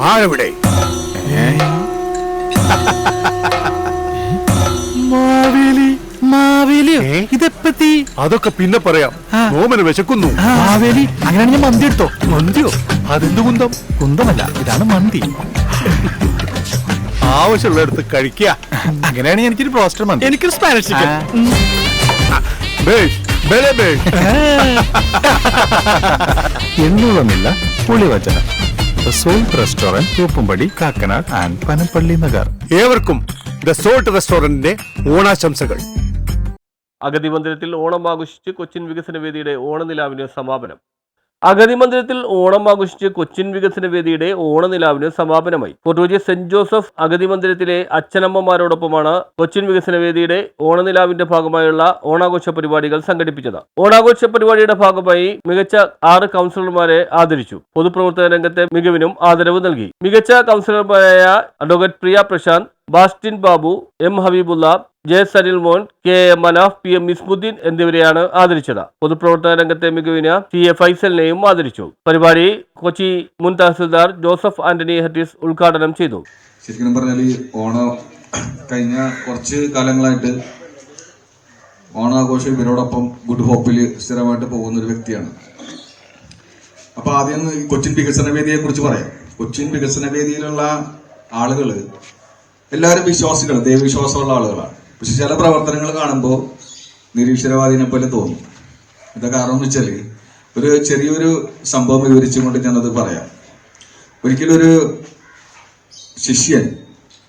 ആരെവിടെ? മാവേലി. മാവേലിയോ? ഏ? ഇതെപ്പത്തി അതൊക്കെ പിന്നെ പറയാം. ആ. ഓമന് വിശക്കുന്നു. മാവേലി അങ്ങനെയാണെങ്കിൽ ഞാൻ മന്തി എടുത്തോ? മന്തിയോ? അതെന്ത് കുന്തം? കുന്തമല്ല ഇതാണ് മന്തി. ആവശ്യമുള്ളടത്ത് കഴിക്കുക അങ്ങനെയാണെങ്കിൽ എനിക്കൊരു പ്രോസ്റ്റർ മന്തി. എനിക്കൊരു സ്പാനിഷ് ചിക്കൻ. ബേഷ്, പുളിവചനം salt restaurant Thoppumpady Kakkanad and Panampilly Nagar ഏവർക്കും ദ സോൾട്ട് റെസ്റ്റോറന്റിന്റെ ഓണാശംസകൾ. അഗതി മന്ദിരത്തിൽ ഓണം ആഘോഷിച്ച് കൊച്ചിൻ വികസന വേദിയുടെ ഓണനിലാവിന് സമാപനം. അഗതി മന്ദിരത്തിൽ ഓണം ആഘോഷിച്ച് കൊച്ചിൻ വികസന വേദിയുടെ ഓണനിലാവിന് സമാപനമായി. ഫോർട്ടുകൊച്ചി സെന്റ് ജോസഫ് അഗതി മന്ദിരത്തിലെ അച്ഛനമ്മമാരോടൊപ്പമാണ് കൊച്ചിൻ വികസന വേദിയുടെ ഓണനിലാവിന്റെ ഭാഗമായുള്ള ഓണാഘോഷ പരിപാടികൾ സംഘടിപ്പിച്ചത്. ഓണാഘോഷ പരിപാടിയുടെ ഭാഗമായി മികച്ച ആറ് കൗൺസിലർമാരെ ആദരിച്ചു. പൊതുപ്രവർത്തന രംഗത്തെ മികവിനും ആദരവ് നൽകി. മികച്ച കൗൺസിലർമാരായ advocate Priya Prashanth Bastin Babu M Habeebulla J Sanil Mon K A Manaf P M Mismudheen എന്നിവരെയാണ് ആദരിച്ചത്. പൊതുപ്രവർത്തന രംഗത്തെ മികവിന് സി എ ഫൈസലിനെയും ആദരിച്ചു. പരിപാടി കൊച്ചി മുൻ തഹസിൽദാർ ജോസഫ് ആന്റണി ഹെറ്റിസ് ഉദ്ഘാടനം ചെയ്തു. ശരിക്കും പറഞ്ഞാൽ ഈ ഓണം കഴിഞ്ഞ കുറച്ച് കാലങ്ങളായിട്ട് ഓണാഘോഷം ഇവരോടൊപ്പം ഗുഡ് ഹോപ്പിൽ സ്ഥിരമായിട്ട് പോകുന്ന ഒരു വ്യക്തിയാണ്. അപ്പൊ ആദ്യം കൊച്ചിൻ വികസന വേദിയെ കുറിച്ച് പറയാം. കൊച്ചിൻ വികസന വേദിയിലുള്ള ആളുകൾ എല്ലാവരും വിശ്വാസികൾ ദൈവവിശ്വാസമുള്ള ആളുകളാണ്. പക്ഷെ ചില പ്രവർത്തനങ്ങൾ കാണുമ്പോൾ നിരീശ്വരവാദിനെ പോലെ തോന്നും. എന്താ കാരണം എന്ന് വെച്ചാൽ ഒരു ചെറിയൊരു സംഭവം വിവരിച്ചുകൊണ്ട് ഞാനത് പറയാം. ഒരിക്കലൊരു ശിഷ്യൻ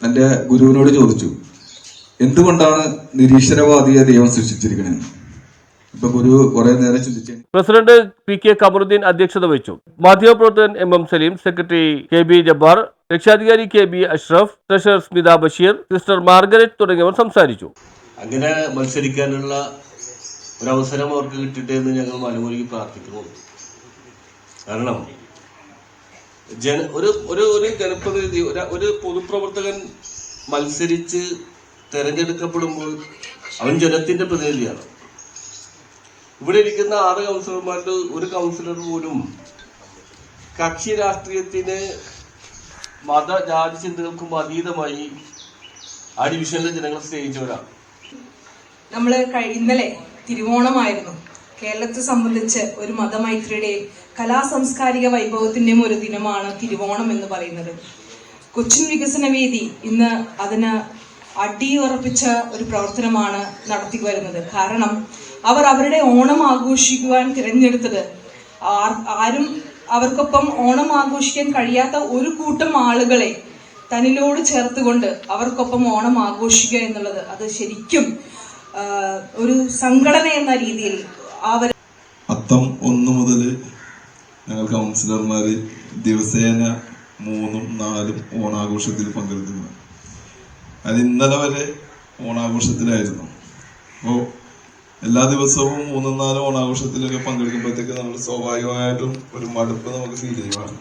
തന്റെ ഗുരുവിനോട് ചോദിച്ചു എന്തുകൊണ്ടാണ് നിരീശ്വരവാദിയെ ദൈവം സൃഷ്ടിച്ചിരിക്കണെന്ന് ഇപ്പൊ ഗുരു നേരം ചിന്തിച്ചു പ്രസിഡന്റ് പി കെ കമറുദ്ദീൻ അധ്യക്ഷത വഹിച്ചു. മാധ്യമപ്രവർത്തകൻ M M Saleem secretary K B Jabbar രക്ഷാധികാരി K B Ashraf treasurer Smitha Basheer sister Margaret തുടങ്ങിയവർ സംസാരിച്ചു. അങ്ങനെ മത്സരിക്കാനുള്ള ഒരവസരം അവർക്ക് കിട്ടട്ടെ എന്ന് ഞങ്ങൾ മനമൊരുക്കി പ്രാർത്ഥിക്കുന്നു. കാരണം ജന ഒരു ഒരു ഒരു ജനപ്രതിനിധി ഒരു- ഒരു പൊതുപ്രവർത്തകൻ മത്സരിച്ച് തെരഞ്ഞെടുക്കപ്പെടുമ്പോൾ അവൻ ജനത്തിന്റെ പ്രതിനിധിയാണ്. ഇവിടെ ഇരിക്കുന്ന ആറ് കൗൺസിലർമാരുടെ ഒരു കൗൺസിലർ പോലും കക്ഷി രാഷ്ട്രീയത്തിന് മത ജാതി ചിന്തകൾക്കും അതീതമായി ആ ഡിവിഷനിലെ ജനങ്ങളെ സ്നേഹിച്ചവരാണ്. നമ്മൾ ഇന്നലെ തിരുവോണമായിരുന്നു. കേരളത്തെ സംബന്ധിച്ച് ഒരു മതമൈത്രിയുടെയും കലാ സാംസ്കാരിക വൈഭവത്തിന്റെയും ഒരു ദിനമാണ് തിരുവോണം എന്ന് പറയുന്നത്. കൊച്ചിൻ വികസന വേദി ഇന്ന് അതിന് അടിയുറപ്പിച്ച ഒരു പ്രവർത്തനമാണ് നടത്തി വരുന്നത്. കാരണം അവർ അവരുടെ ഓണം ആഘോഷിക്കുവാൻ തിരഞ്ഞെടുത്തത് ആരും അവർക്കൊപ്പം ഓണം ആഘോഷിക്കാൻ കഴിയാത്ത ഒരു കൂട്ടം ആളുകളെ തന്നിലോട് ചേർത്തുകൊണ്ട് അവർക്കൊപ്പം ഓണം ആഘോഷിക്കുക എന്നുള്ളത് അത് ശരിക്കും ഒരു സംഘടന എന്ന രീതിയിൽ അവർ അത്തം ഒന്ന് മുതൽ ഞങ്ങൾ കൗൺസിലർമാർ ദിവസേന മൂന്നും നാലും ഓണാഘോഷത്തിൽ പങ്കെടുക്കുന്നു അത് ഇന്നലെ വരെ ഓണാഘോഷത്തിലായിരുന്നു. അപ്പോൾ എല്ലാ ദിവസവും മൂന്നും നാലും ഓണാഘോഷത്തിലൊക്കെ പങ്കെടുക്കുമ്പോഴത്തേക്ക് നമ്മൾ സ്വാഭാവികമായിട്ടും ഒരു മടുപ്പ് നമുക്ക് ഫീൽ ചെയ്യുവാണ്.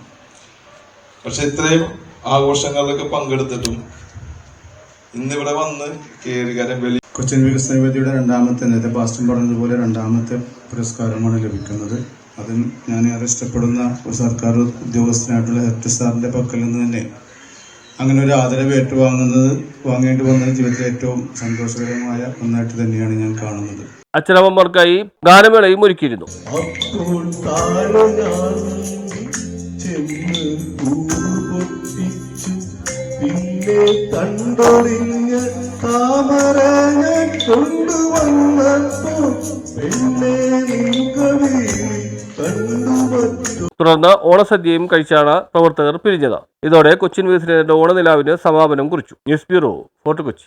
പക്ഷെ ഇത്രയും ആഘോഷങ്ങളിലൊക്കെ പങ്കെടുത്തിട്ടും ഇന്നിവിടെ വന്ന് കേറുകാരൻ വലിയ കൊച്ചിൻ വികസന വേദിയുടെ രണ്ടാമത്തെ നേരത്തെ പാസ്റ്റർ പറഞ്ഞതുപോലെ രണ്ടാമത്തെ പുരസ്കാരമാണ് ലഭിക്കുന്നത്. അതും ഞാൻ ഏറെ ഇഷ്ടപ്പെടുന്ന ഒരു സർക്കാർ ഉദ്യോഗസ്ഥനായിട്ടുള്ള ഹെറ്റ് സാറിന്റെ പക്കൽ നിന്ന് തന്നെ അങ്ങനെ ഒരു ആദരവ് ഏറ്റുവാങ്ങുന്നത് വാങ്ങേണ്ടി വന്നത് ജീവിതത്തിലെ ഏറ്റവും സന്തോഷകരമായ ഒന്നായിട്ട് തന്നെയാണ് ഞാൻ കാണുന്നത്. അച്ഛനമ്മമാർക്കായി ഗാനമേളയും ഒരുക്കിയിരുന്നു. പിന്നെ താമര കൊണ്ടുവന്നപ്പോൾ പെണ്ണെ നിൻകവി കണ്ടുപറ്റു തുടർന്ന് ഓണസദ്യയും കഴിച്ചാണ് പ്രവർത്തകർ പിരിഞ്ഞത്. ഇതോടെ കൊച്ചിൻ വികസനത്തിന്റെ ഓണനിലാവിന് സമാപനം കുറിച്ചു. News bureau Fort Kochi.